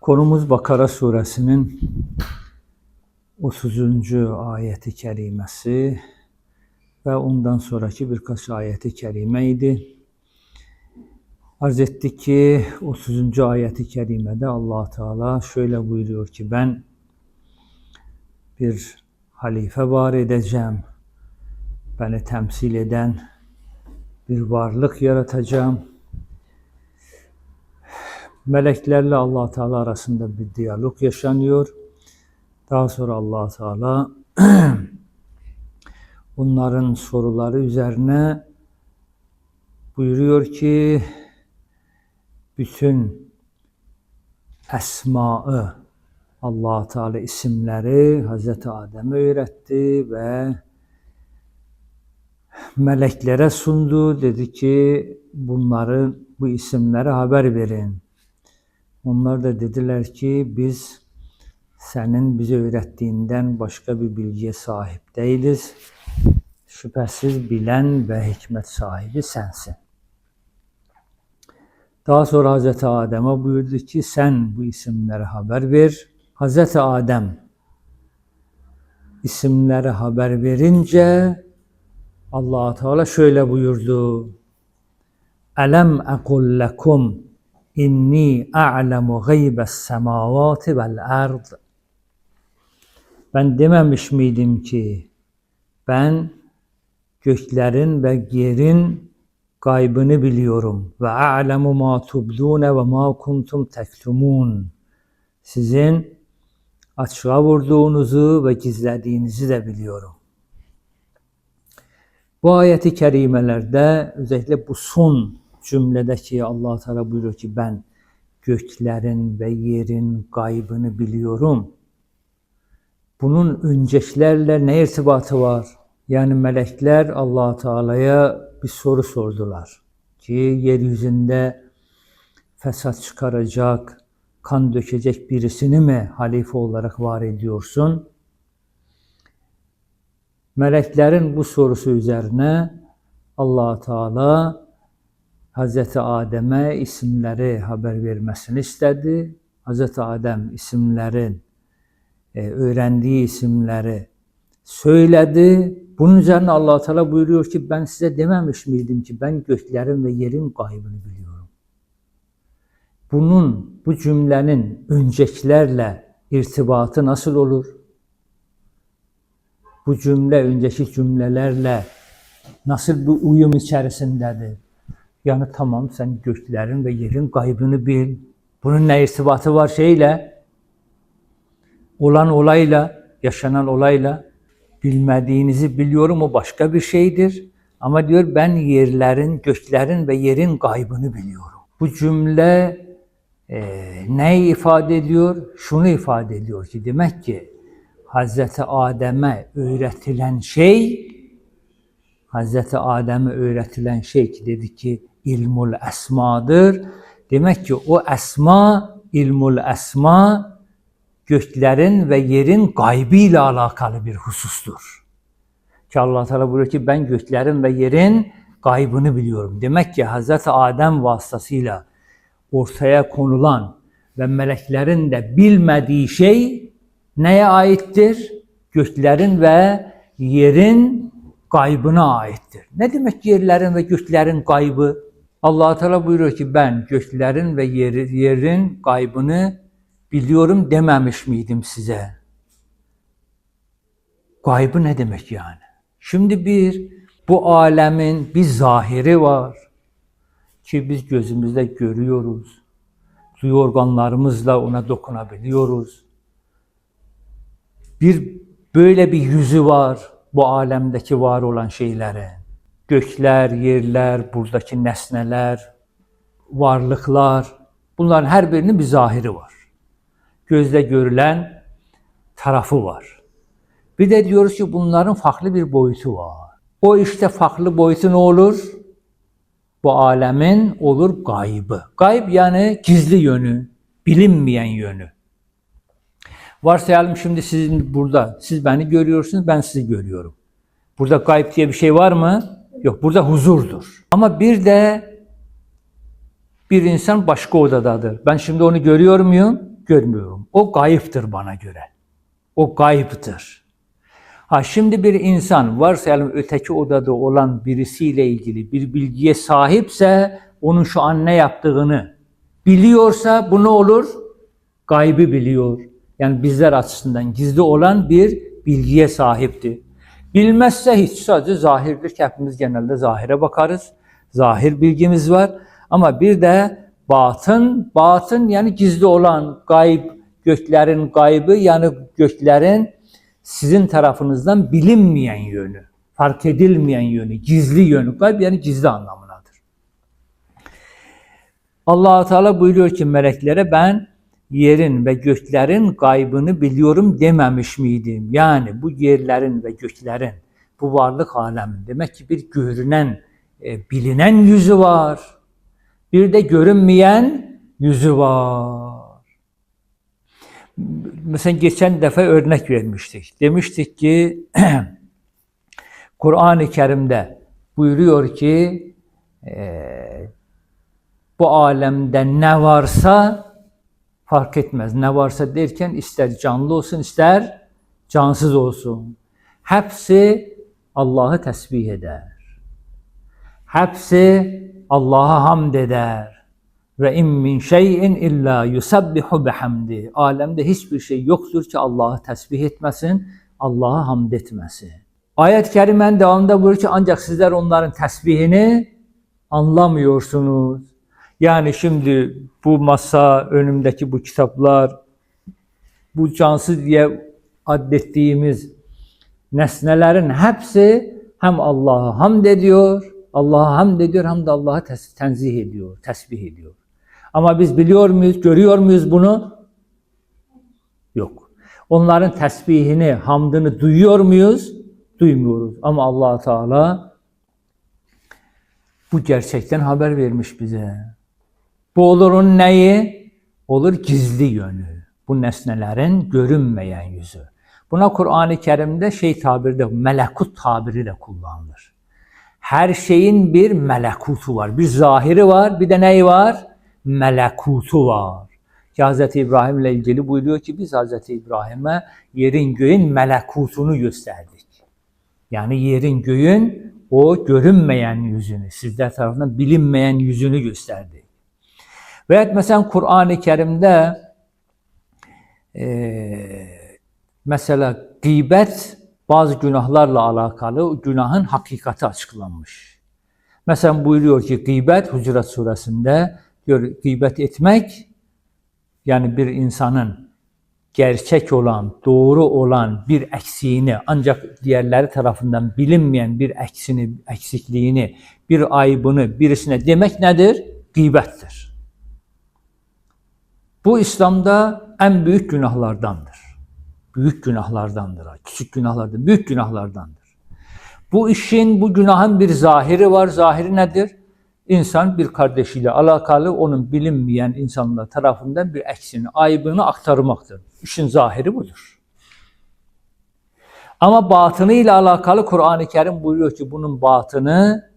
Konumuz Bakara suresinin 30. ayeti kerimesi ve ondan sonraki birkaç ayeti kerimeydi. Arz ettik ki 30. ayeti kerimede allah Teala şöyle buyuruyor ki ben bir halife var edeceğim. Beni temsil eden bir varlık yaratacağım. Meleklerle allah Teala arasında bir diyalog yaşanıyor. Daha sonra allah Teala onların soruları üzerine buyuruyor ki bütün esmaı allah Teala isimleri Hazreti Adem'e öğretti ve meleklere sundu. Dedi ki bunları bu isimlere haber verin. Onlar da dediler ki biz senin bize öğrettiğinden başka bir bilgiye sahip değiliz. Şüphesiz bilen ve hikmet sahibi sensin. Daha sonra Hazreti Adem'e buyurdu ki sen bu isimlere haber ver. Hazreti Adem isimlere haber verince allah Teala şöyle buyurdu. Elem ekul lekum inni a'lemu gaybes semavati vel ard. Ben dememiş miydim ki ben göklerin ve yerin gaybını biliyorum. Ve a'lemu ma tubdune ve ma kuntum tektumun. Sizin açığa vurduğunuzu ve gizlediğinizi de biliyorum. Bu ayeti kerimelerde özellikle bu son cümledeki allah Teala buyuruyor ki ben göklerin ve yerin gaybını biliyorum. Bunun öncekilerle ne irtibatı var? Yani melekler allah Teala'ya bir soru sordular. Ki yeryüzünde fesat çıkaracak, kan dökecek birisini mi halife olarak var ediyorsun? Meleklerin bu sorusu üzerine allah Teala Hazreti Adem'e isimleri haber vermesini istedi. Hazreti Adem isimlerin, e, öğrendiği isimleri söyledi. Bunun üzerine allah Teala buyuruyor ki ben size dememiş miydim ki ben göklerin ve yerin gaybını biliyorum. Bunun, bu cümlenin öncekilerle irtibatı nasıl olur? Bu cümle önceki cümlelerle nasıl bir uyum içerisindedir? Yani tamam sen göklerin ve yerin gaybını bil. Bunun ne irtibatı var şeyle? Olan olayla, yaşanan olayla bilmediğinizi biliyorum o başka bir şeydir. Ama diyor ben yerlerin, göklerin ve yerin gaybını biliyorum. Bu cümle e, neyi ifade ediyor? Şunu ifade ediyor ki demek ki Hazreti Adem'e öğretilen şey Hazreti Adem'e öğretilen şey ki dedi ki ilmul esmadır. Demek ki o esma, ilmul esma göklerin ve yerin gaybıyla alakalı bir husustur. Ki Allah Teala buyuruyor ki ben göklerin ve yerin gaybını biliyorum. Demek ki Hazreti Adem vasıtasıyla ortaya konulan ve meleklerin de bilmediği şey neye aittir? Göklerin ve yerin gaybına aittir. Ne demek yerlerin ve göklerin gaybı? Allah Teala buyuruyor ki ben göklerin ve yeri, yerin gaybını biliyorum dememiş miydim size? Gaybı ne demek yani? Şimdi bir bu alemin bir zahiri var ki biz gözümüzde görüyoruz. Duyu organlarımızla ona dokunabiliyoruz. Bir böyle bir yüzü var bu alemdeki var olan şeylerin. Gökler, yerler, buradaki nesneler, varlıklar, bunların her birinin bir zahiri var. Gözle görülen tarafı var. Bir de diyoruz ki bunların farklı bir boyutu var. O işte farklı boyutu ne olur? Bu alemin olur gaybı. Gayb yani gizli yönü, bilinmeyen yönü. Varsayalım şimdi sizin burada, siz beni görüyorsunuz, ben sizi görüyorum. Burada gayb diye bir şey var mı? Yok, burada huzurdur. Ama bir de bir insan başka odadadır. Ben şimdi onu görüyor muyum? görmüyorum. O gayiptir bana göre. O gayiptir. Ha şimdi bir insan varsayalım öteki odada olan birisiyle ilgili bir bilgiye sahipse onun şu an ne yaptığını biliyorsa bu ne olur? Gaybı biliyor. Yani bizler açısından gizli olan bir bilgiye sahiptir. Bilmezse hiç sadece zahirdir ki hepimiz genelde zahire bakarız. Zahir bilgimiz var. Ama bir de batın, batın yani gizli olan gayb, göklerin gaybı yani göklerin sizin tarafınızdan bilinmeyen yönü, fark edilmeyen yönü, gizli yönü. Gayb yani gizli anlamındadır. allah Teala buyuruyor ki meleklere ben yerin ve göklerin gaybını biliyorum dememiş miydim? Yani bu yerlerin ve göklerin, bu varlık alemin demek ki bir görünen, e, bilinen yüzü var. Bir de görünmeyen yüzü var. Mesela geçen defa örnek vermiştik. Demiştik ki Kur'an-ı Kerim'de buyuruyor ki e, bu alemde ne varsa fark etmez. Ne varsa derken ister canlı olsun ister cansız olsun. Hepsi Allah'ı tesbih eder. Hepsi Allah'a hamd eder. Ve in min şeyin illa yusabbihu bihamdi. Alemde hiçbir şey yoktur ki Allah'ı tesbih etmesin, Allah'a hamd etmesin. Ayet-i kerimenin devamında buyuruyor ki ancak sizler onların tesbihini anlamıyorsunuz. Yani şimdi bu masa, önümdeki bu kitaplar, bu cansız diye adettiğimiz nesnelerin hepsi hem Allah'a hamd ediyor, Allah'a hamd ediyor hem de Allah'a tenzih ediyor, tesbih ediyor. Ama biz biliyor muyuz, görüyor muyuz bunu? Yok. Onların tesbihini, hamdını duyuyor muyuz? Duymuyoruz. Ama allah Teala bu gerçekten haber vermiş bize. Bu olur onun neyi? Olur gizli yönü. Bu nesnelerin görünmeyen yüzü. Buna Kur'an-ı Kerim'de şey tabiri melekut tabiri de kullanılır. Her şeyin bir melekutu var. Bir zahiri var, bir de neyi var? Melekutu var. Ki Hz. İbrahim ile ilgili buyuruyor ki biz Hz. İbrahim'e yerin göğün melekutunu gösterdik. Yani yerin göğün o görünmeyen yüzünü, sizler tarafından bilinmeyen yüzünü gösterdik. Veyahut mesela Kur'an-ı Kerim'de e, mesela gıybet bazı günahlarla alakalı günahın hakikati açıklanmış. Mesela buyuruyor ki gıybet Hucurat suresinde diyor gıybet etmek yani bir insanın gerçek olan, doğru olan bir eksiğini ancak diğerleri tarafından bilinmeyen bir eksini, eksikliğini, bir aybını birisine demek nedir? Gıybettir. Bu İslam'da en büyük günahlardandır. Büyük günahlardandır. Küçük günahlardan, büyük günahlardandır. Bu işin, bu günahın bir zahiri var. Zahiri nedir? İnsan bir kardeşiyle alakalı onun bilinmeyen insanlar tarafından bir eksini, aybını aktarmaktır. İşin zahiri budur. Ama batını ile alakalı Kur'an-ı Kerim buyuruyor ki bunun batını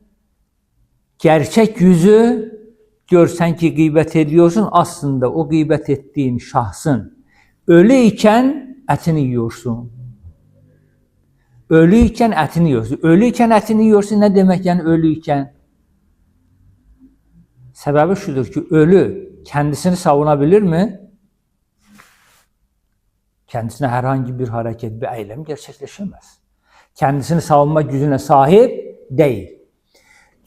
gerçek yüzü görsen ki gıybet ediyorsun aslında o gıybet ettiğin şahsın ölü iken etini yiyorsun. Ölü iken etini yiyorsun. Ölü iken etini yiyorsun ne demek yani ölü iken? Sebebi şudur ki ölü kendisini savunabilir mi? Kendisine herhangi bir hareket, bir eylem gerçekleşemez. Kendisini savunma gücüne sahip değil.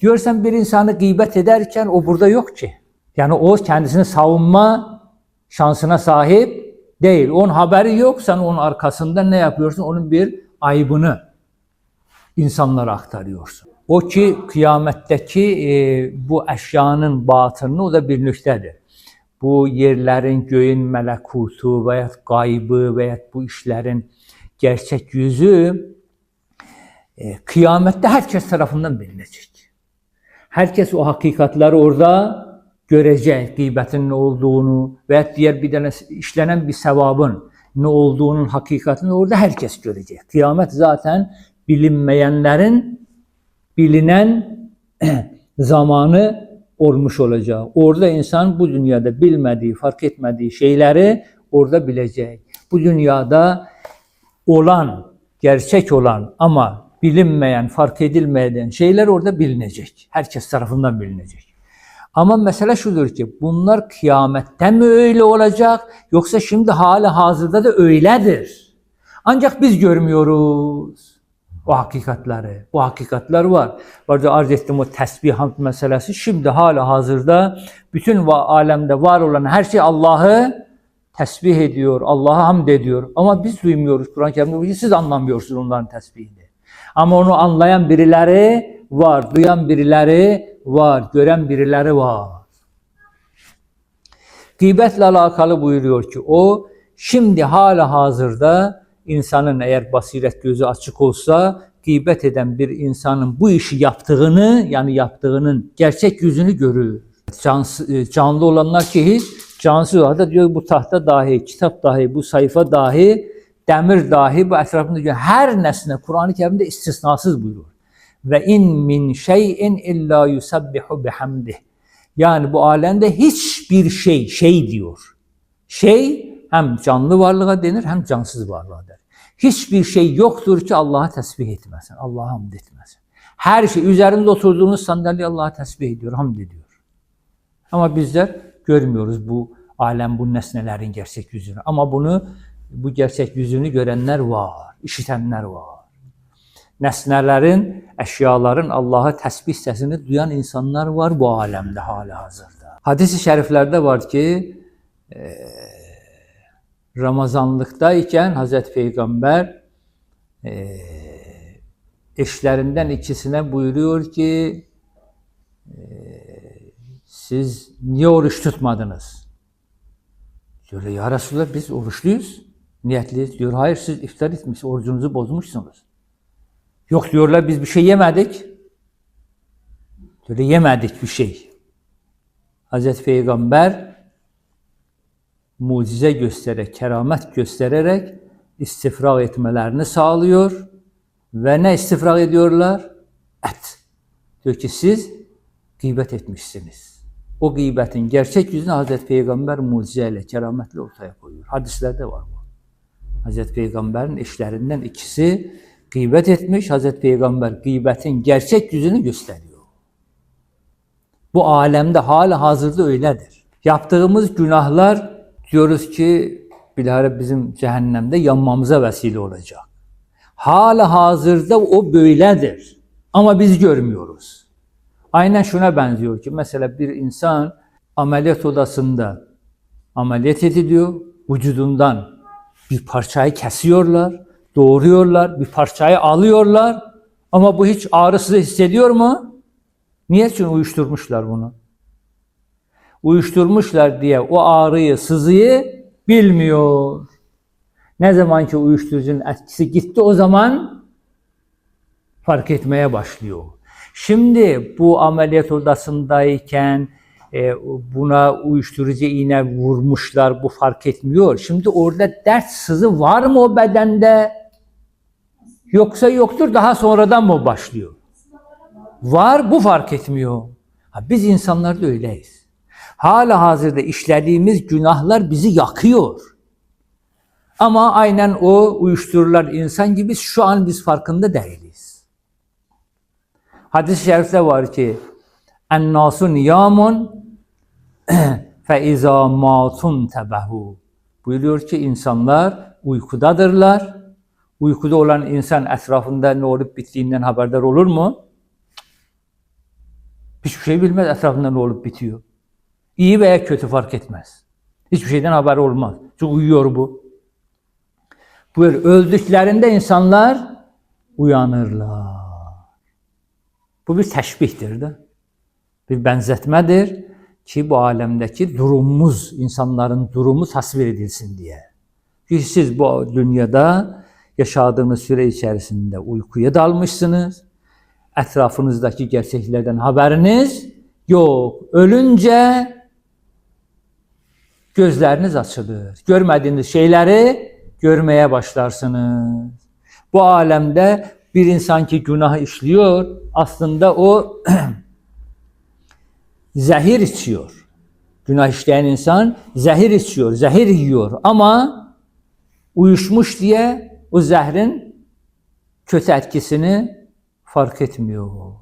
Diyorsan bir insanı gıybet ederken o burada yok ki. Yani o kendisini savunma şansına sahip değil. Onun haberi yok. Sen onun arkasında ne yapıyorsun? Onun bir aybını insanlara aktarıyorsun. O ki kıyametteki e, bu eşyanın batını o da bir nüktedir. Bu yerlerin, göğün melekutu veya gaybı veya bu işlerin gerçek yüzü e, kıyamette herkes tarafından bilinecek. Herkes o hakikatleri orada görecek, gıybetin ne olduğunu veya diğer bir tane işlenen bir sevabın ne olduğunun hakikatini orada herkes görecek. Kıyamet zaten bilinmeyenlerin bilinen zamanı olmuş olacak. Orada insan bu dünyada bilmediği, fark etmediği şeyleri orada bilecek. Bu dünyada olan, gerçek olan ama bilinmeyen, fark edilmeyen şeyler orada bilinecek. Herkes tarafından bilinecek. Ama mesele şudur ki bunlar kıyamette mi öyle olacak yoksa şimdi hala hazırda da öyledir. Ancak biz görmüyoruz o hakikatleri. Bu hakikatler var. Burada arz ettiğim o tesbih hamd meselesi şimdi hala hazırda bütün alemde var olan her şey Allah'ı tesbih ediyor, Allah'a hamd ediyor. Ama biz duymuyoruz Kur'an-ı Kerim'de. Siz anlamıyorsunuz onların tesbihini. Ama onu anlayan birileri var, duyan birileri var, gören birileri var. Gıybetle alakalı buyuruyor ki o şimdi hala hazırda insanın eğer basiret gözü açık olsa gıybet eden bir insanın bu işi yaptığını yani yaptığının gerçek yüzünü görür. Cans, e, canlı olanlar ki hiç cansız olan da diyor bu tahta dahi, kitap dahi, bu sayfa dahi, demir dahi bu etrafında her nesne Kur'an-ı Kerim'de istisnasız buyuruyor. Ve in min şeyin illa yusabbihu bihamdih. Yani bu alemde hiçbir şey, şey diyor. Şey hem canlı varlığa denir hem cansız varlığa denir. Hiçbir şey yoktur ki Allah'a tesbih etmesin, Allah'a hamd etmesin. Her şey, üzerinde oturduğunuz sandalye Allah'a tesbih ediyor, hamd ediyor. Ama bizler görmüyoruz bu alem, bu nesnelerin gerçek yüzünü. Ama bunu, bu gerçek yüzünü görenler var, işitenler var. Nesnelerin, eşyaların Allah'a tesbih sesini duyan insanlar var bu alemde hala hazırda. Hadis-i şeriflerde var ki, Ramazanlıktayken Hazreti Peygamber e, eşlerinden ikisine buyuruyor ki e, siz niye oruç tutmadınız? Diyor ya Resulallah biz oruçluyuz, niyetliyiz. Diyor hayır siz iftar etmiş, orucunuzu bozmuşsunuz. Yok diyorlar biz bir şey yemedik. Diyor yemedik bir şey. Hazreti Peygamber mucize göstererek, keramet göstererek istifra etmelerini sağlıyor. Ve ne istifra ediyorlar? Et. Diyor ki siz gıybet etmişsiniz. O gıybetin gerçek yüzünü Hazreti Peygamber mucizeyle, kerametle ortaya koyuyor. Hadislerde var bu. Hazreti Peygamber'in eşlerinden ikisi gıybet etmiş. Hazreti Peygamber gıybetin gerçek yüzünü gösteriyor. Bu alemde hala hazırda öyledir. Yaptığımız günahlar diyoruz ki bilahare bizim cehennemde yanmamıza vesile olacak. Hala hazırda o böyledir. Ama biz görmüyoruz. Aynen şuna benziyor ki mesela bir insan ameliyat odasında ameliyat ediliyor. Vücudundan bir parçayı kesiyorlar, doğruyorlar, bir parçayı alıyorlar. Ama bu hiç ağrısız hissediyor mu? Niye? Çünkü uyuşturmuşlar bunu uyuşturmuşlar diye o ağrıyı, sızıyı bilmiyor. Ne zaman ki uyuşturucunun etkisi gitti o zaman fark etmeye başlıyor. Şimdi bu ameliyat odasındayken e, buna uyuşturucu iğne vurmuşlar bu fark etmiyor. Şimdi orada dert sızı var mı o bedende? Yoksa yoktur daha sonradan mı başlıyor? Var bu fark etmiyor. Ha, biz insanlar da öyleyiz. Hala hazırda işlediğimiz günahlar bizi yakıyor. Ama aynen o uyuşturular insan gibi şu an biz farkında değiliz. Hadis-i şerifte var ki en nasun yamun فَاِذَا مَاتُمْ tebehu Buyuruyor ki insanlar uykudadırlar. Uykuda olan insan etrafında ne olup bittiğinden haberdar olur mu? Hiçbir şey bilmez etrafında ne olup bitiyor. İyi veya kötü fark etmez. Hiçbir şeyden haberi olmaz. Çünkü uyuyor bu. Buyur, öldüklerinde insanlar uyanırlar. Bu bir teşbihtir de. Bir benzetmedir ki bu alemdeki durumumuz, insanların durumu tasvir edilsin diye. Çünkü siz bu dünyada yaşadığınız süre içerisinde uykuya dalmışsınız. Etrafınızdaki gerçeklerden haberiniz yok. Ölünce gözleriniz açılır. Görmediğiniz şeyleri görmeye başlarsınız. Bu alemde bir insan ki günah işliyor, aslında o zehir içiyor. Günah işleyen insan zehir içiyor, zehir yiyor ama uyuşmuş diye o zehrin kötü etkisini fark etmiyor.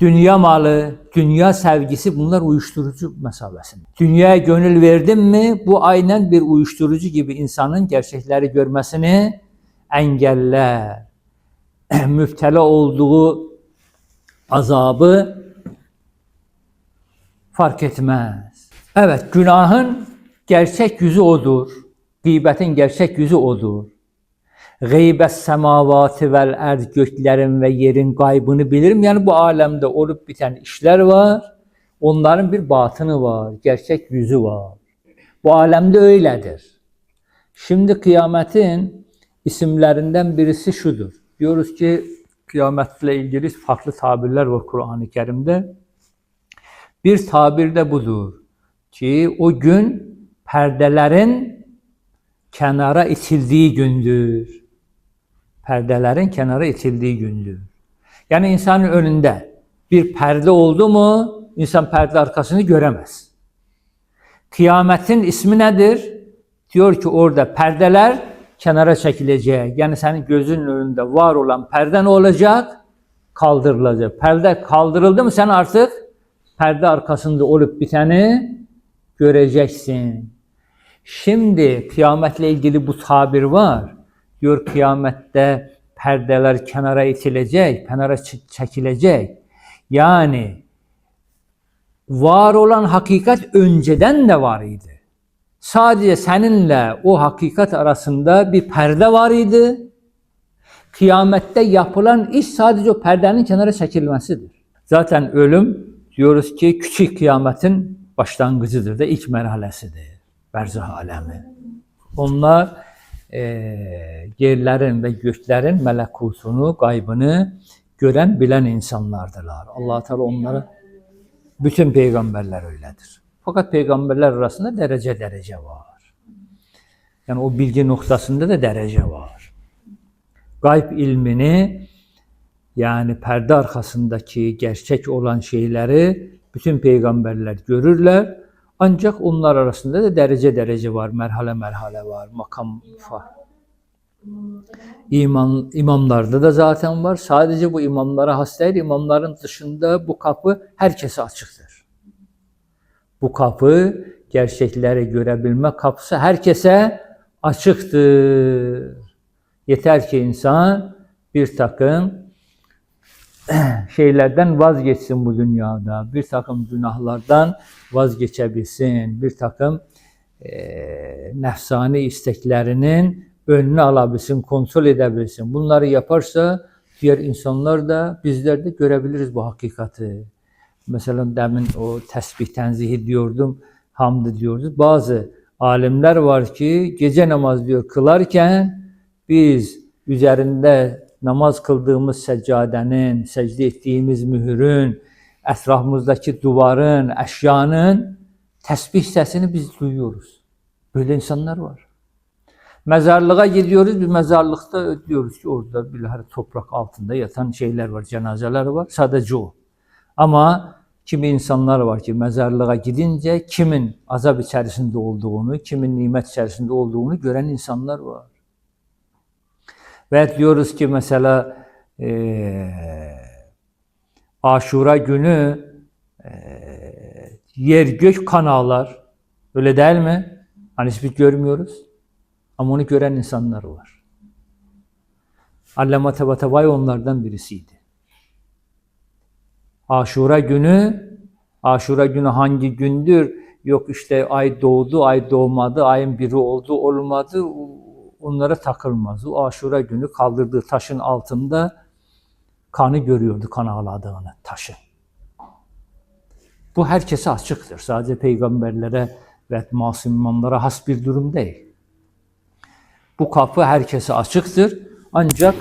Dünya malı, dünya sevgisi bunlar uyuşturucu mesabesinde. Dünyaya gönül verdin mi bu aynen bir uyuşturucu gibi insanın gerçekleri görmesini engeller. Müptela olduğu azabı fark etmez. Evet günahın gerçek yüzü odur. Gıybetin gerçek yüzü odur. Gıybet semavatı vel erd göklerin ve yerin gaybını bilirim. Yani bu alemde olup biten işler var. Onların bir batını var, gerçek yüzü var. Bu alemde öyledir. Şimdi kıyametin isimlerinden birisi şudur. Diyoruz ki kıyametle ilgili farklı tabirler var Kur'an-ı Kerim'de. Bir tabir de budur ki o gün perdelerin kenara itildiği gündür. Perdelerin kenara itildiği gündür. Yani insanın önünde bir perde oldu mu insan perde arkasını göremez. Kıyametin ismi nedir? Diyor ki orada perdeler kenara çekilecek. Yani senin gözünün önünde var olan perde ne olacak? Kaldırılacak. Perde kaldırıldı mı sen artık perde arkasında olup biteni göreceksin. Şimdi kıyametle ilgili bu tabir var. Diyor kıyamette perdeler kenara itilecek, kenara çekilecek. Yani var olan hakikat önceden de var idi. Sadece seninle o hakikat arasında bir perde var idi. Kıyamette yapılan iş sadece o perdenin kenara çekilmesidir. Zaten ölüm diyoruz ki küçük kıyametin başlangıcıdır da ilk merhalesidir. Berzah alemi. Onlar e, yerlerin ve göklerin melekutunu, gaybını gören, bilen insanlardırlar. allah Teala onları, bütün peygamberler öyledir. Fakat peygamberler arasında derece derece var. Yani o bilgi noktasında da derece var. Gayb ilmini yani perde arkasındaki gerçek olan şeyleri bütün peygamberler görürler. Ancak onlar arasında da derece derece var, merhale merhale var, makam fa. İman, imamlarda da zaten var. Sadece bu imamlara has değil, imamların dışında bu kapı herkese açıktır. Bu kapı gerçekleri görebilme kapısı herkese açıktır. Yeter ki insan bir takım şeylerden vazgeçsin bu dünyada. Bir takım günahlardan vazgeçebilsin. Bir takım e, nefsani isteklerinin önünü alabilsin, kontrol edebilsin. Bunları yaparsa diğer insanlar da bizler de görebiliriz bu hakikati. Mesela demin o tesbih tenzih diyordum, hamd diyoruz. Bazı alimler var ki gece namaz diyor kılarken biz üzerinde namaz kıldığımız seccadenin, secde ettiğimiz mühürün, etrafımızdaki duvarın, eşyanın tesbih sesini biz duyuyoruz. Böyle insanlar var. Mezarlığa gidiyoruz, bir mezarlıkta diyoruz ki orada bir toprak altında yatan şeyler var, cenazeler var. Sadece o. Ama kimi insanlar var ki mezarlığa gidince kimin azap içerisinde olduğunu, kimin nimet içerisinde olduğunu gören insanlar var. Ve diyoruz ki mesela e, Aşura günü e, yer gök kan ağlar. Öyle değil mi? Hani biz görmüyoruz. Ama onu gören insanlar var. Allama Tabatabai onlardan birisiydi. Aşura günü, Aşura günü hangi gündür? Yok işte ay doğdu, ay doğmadı, ayın biri oldu, olmadı onlara takılmaz. O aşura günü kaldırdığı taşın altında kanı görüyordu, kan ağladığını, taşı. Bu herkese açıktır. Sadece peygamberlere ve masum imamlara has bir durum değil. Bu kapı herkese açıktır. Ancak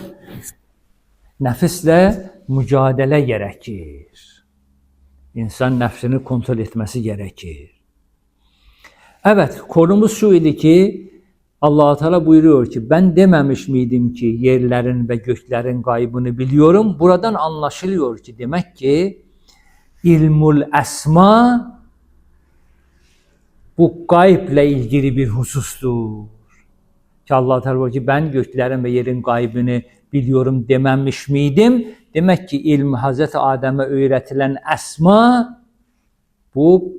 nefisle mücadele gerekir. İnsan nefsini kontrol etmesi gerekir. Evet, konumuz şu idi ki allah Teala buyuruyor ki ben dememiş miydim ki yerlerin ve göklerin gaybını biliyorum. Buradan anlaşılıyor ki demek ki ilmul esma bu gayble ilgili bir husustur. Ki Allah Teala diyor ki ben göklerin ve yerin gaybını biliyorum dememiş miydim? Demek ki ilm Hazreti Adem'e öğretilen esma bu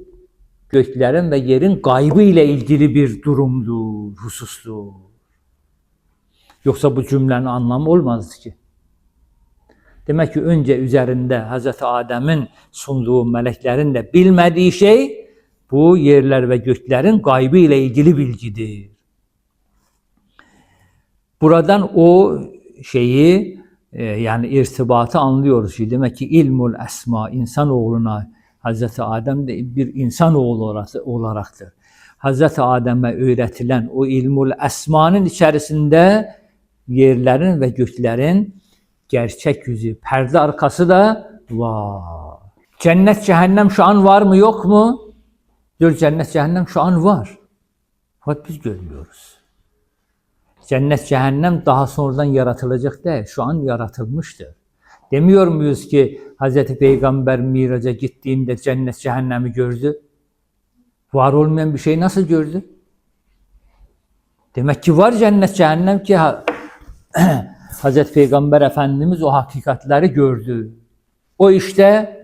göklerin ve yerin gaybı ile ilgili bir durumdur, husustur. Yoksa bu cümlenin anlamı olmazdı ki. Demek ki önce üzerinde Hazreti Adem'in sunduğu meleklerin de bilmediği şey bu yerler ve göklerin gaybı ile ilgili bilgidir. Buradan o şeyi e, yani irtibatı anlıyoruz. Demek ki ilmul esma insanoğluna Hazreti Adem de bir insanoğlu olarak- olaraktır. Hazreti Adem'e öğretilen o ilmul esmanın içerisinde yerlerin ve göklerin gerçek yüzü, perde arkası da var. Cennet cehennem şu an var mı yok mu? Diyor cennet cehennem şu an var. Fakat biz görmüyoruz. Cennet cehennem daha sonradan yaratılacak değil. Şu an yaratılmıştır. Demiyor muyuz ki Hz. Peygamber miraca gittiğinde cennet cehennemi gördü? Var olmayan bir şeyi nasıl gördü? Demek ki var cennet cehennem ki Hz. Peygamber Efendimiz o hakikatleri gördü. O işte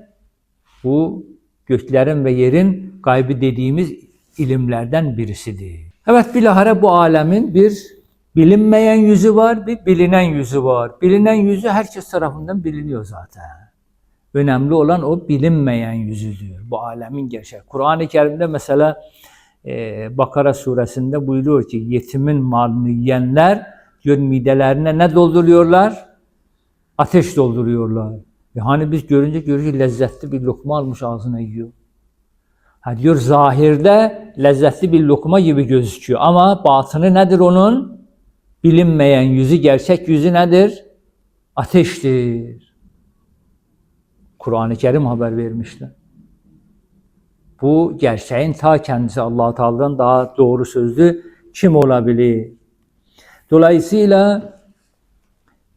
bu göklerin ve yerin gaybı dediğimiz ilimlerden birisidir. Evet bilahare bu alemin bir bilinmeyen yüzü var, bir bilinen yüzü var. Bilinen yüzü herkes tarafından biliniyor zaten. Önemli olan o bilinmeyen yüzüdür. Bu alemin gerçeği. Kur'an-ı Kerim'de mesela e, Bakara suresinde buyuruyor ki yetimin malını yiyenler diyor midelerine ne dolduruyorlar? Ateş dolduruyorlar. E hani biz görünce görünce lezzetli bir lokma almış ağzına yiyor. Ha diyor zahirde lezzetli bir lokma gibi gözüküyor ama batını nedir onun? Bilinmeyen yüzü, gerçek yüzü nedir? Ateştir. Kur'an-ı Kerim haber vermişler. Bu gerçeğin ta kendisi allah Teala'dan daha doğru sözlü kim olabilir? Dolayısıyla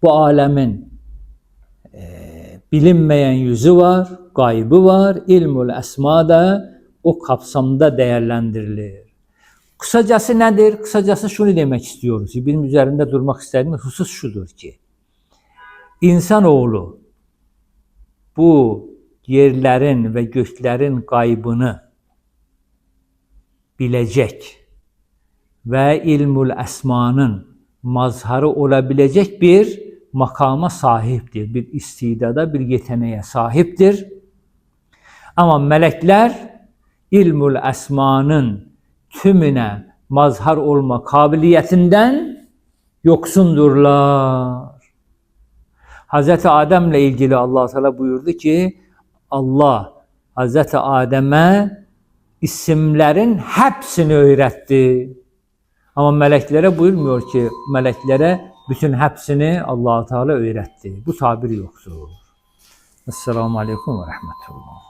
bu alemin e, bilinmeyen yüzü var, gaybı var, ilmul esma da o kapsamda değerlendirilir. Kısacası nedir? Kısacası şunu demek istiyoruz. Benim üzerinde durmak istediğim husus şudur ki, insanoğlu bu yerlerin ve göklerin gaybını bilecek ve ilmul esmanın mazharı olabilecek bir makama sahiptir. Bir istidada, bir yeteneğe sahiptir. Ama melekler ilmul esmanın tümüne mazhar olma kabiliyetinden yoksundurlar. Hz. Adem'le ilgili Allah Teala buyurdu ki Allah Hz. Adem'e isimlerin hepsini öğretti. Ama meleklere buyurmuyor ki meleklere bütün hepsini Allah Teala öğretti. Bu tabir yoktur. Esselamu Aleyküm ve Rahmetullah.